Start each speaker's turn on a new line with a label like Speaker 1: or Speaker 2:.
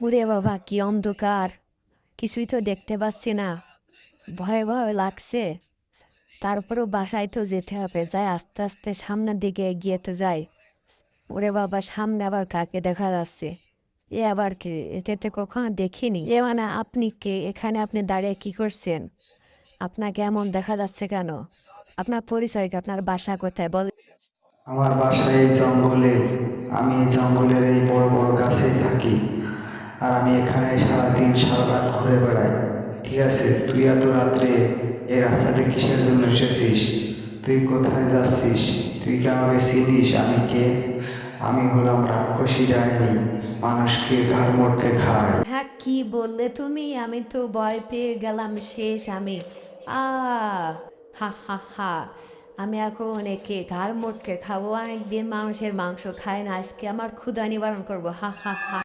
Speaker 1: ওরে বাবা, কি অন্ধকার। কিছুই তো দেখতে পাচ্ছি না। ভয় ভয় লাগছে। তারপরেও বাসায় তো যেতে হবে। যাই, আস্তে আস্তে সামনের দিকে এগিয়ে তো যাই। ওরে বাবা, সামনে আবার কাকে দেখা যাচ্ছে? এ আবার কি? এতে তো কখনো দেখিনি। এ মানে আপনি কে? এখানে আপনি দাঁড়িয়ে কি করছেন? আপনাকে এমন দেখা যাচ্ছে কেন? আপনার পরিচয় আপনার বাসা কোথায়? বল।
Speaker 2: আমার বাসা এই জঙ্গলে, আমি এই জঙ্গলের এই বড় বড় গাছেই থাকি। আর আমি এখানে সারাদিন সারা রাত ঘুরে বেড়াই। ঠিক আছে? তুই এত রাত্রে এই রাস্তাতে কিসের জন্য এসেছিস? তুই কোথায় যাচ্ছিস? তুই কি আমাকে চিনিস? আমি কে? আমি হলাম রাক্ষসী ডাইনি, মানুষকে ঘাড় মোটকে খায়
Speaker 1: হ্যাঁ কি বললে তুমি? আমি তো ভয় পেয়ে গেলাম শেষ আমি। আ হা হা হা। আমি এখন একে ঘাড় মোটকে খাব। অনেকদিন মানুষের মাংস খায় না। আজকে আমার ক্ষুধা নিবারণ করব। হা হা হা।